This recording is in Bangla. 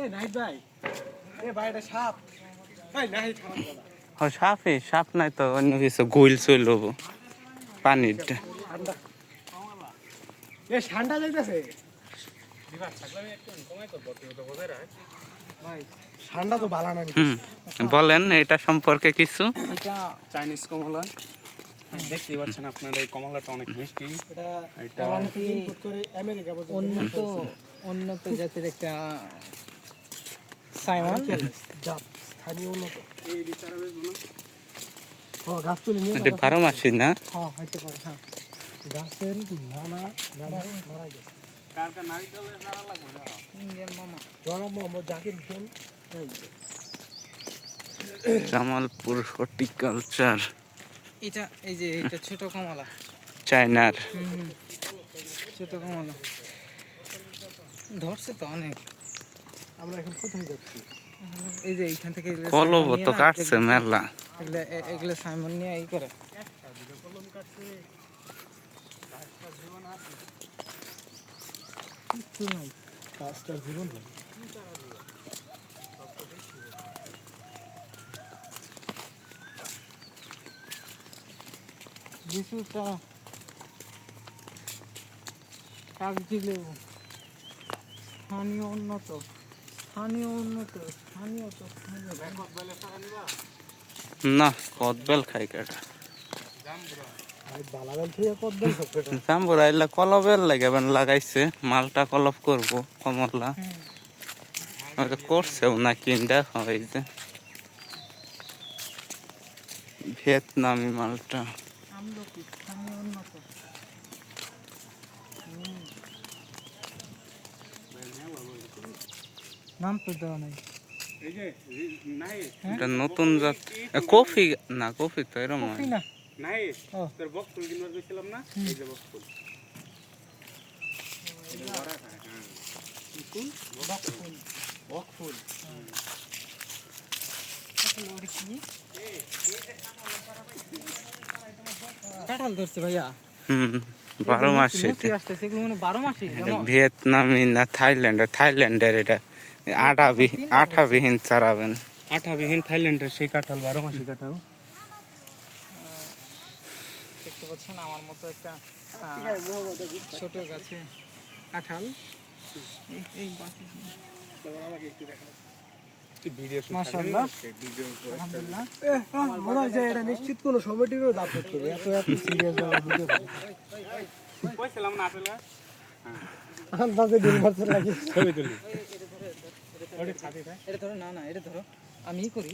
এ নাহিদ ভাই। এ ভাই এটা সাপ। ভাই নাহিদ খারাপ সাপে সাপ নাই তো অন্য কিছু গোল চইল পানির। ঠান্ডা। এ ঠান্ডা যাইতেছে। ঠান্ডা তো ভালো না বলেন এটা সম্পর্কে কিছু? এটা চাইনিজ কমলা। দেখতে পাচ্ছেন আপনারা এই কমলাটা অনেক মিষ্টি। এটা উন্নত জাতের একটা সাইমন। স্থানীয় উন্নত ও গাছ তুলে নিয়ে এটা বারো মাসি না? হ্যাঁ হইতে পারে হ্যাঁ। গাছের নানা নানা মারা গেছে। ইন্ডিয়ান মামা। জনাব মোহাম্মদ জাকির হোসেন। জামালপুর হর্টিকালচার। এটা এই যে এটা ছোট কমলা। চায়নার। ছোট কমলা। ধরছে তো অনেক। আমরা এখন কোথায় যাচ্ছি? এই যে এইখান থেকে কলব তো কাটছে মেলা। এগুলো এগুলো সাইমন নিয়ে এই করে। নাই। জীবন বিশুটা কাগজি লেবু স্থানীয় উন্নত। স্থানীয় উন্নত স্থানীয় তো স্থানীয়। না কদবেল খাই কাটা জাম্বুর লাগাবেন লাগাইছে। মালটা কলপ করব কমলা। করছেও না কিনটা হয় যে। ভিয়েতনামি মালটা আমলকি স্থানীয় উন্নত হুম। নাম তো দেওয়া নাই। এই যে নাই এটা নতুন জাত। কফি না কফি তো হয়। কফি না। নাই তোর বক্স কিনবার গেছিলাম না? এই যে বক্স ফুল। বকফুল কাঁঠাল ধরছে ভাইয়া। হুম বারো মাসে বারো মাসে ভিয়েতনামি না থাইল্যান্ডের থাইল্যান্ডের এটা। আটা বিহীন আঠা বিহীন চারাবেন। আঠাবিহীন থাইল্যান্ডের সেই কাঁঠাল বারো মাসি কাঁঠাল। দেখতে পাচ্ছেন আমার মতো একটা ছোট গাছে কাঁঠাল। এই- মনে হয় নিশ্চিত কোনো সময়টিরও দাম করতে এত এত সিরিয়াস আসলে আন্দাজে দিন বছর লাগে ছবি তুলি। এটা ধরো না না এটা ধরো। আমি করি।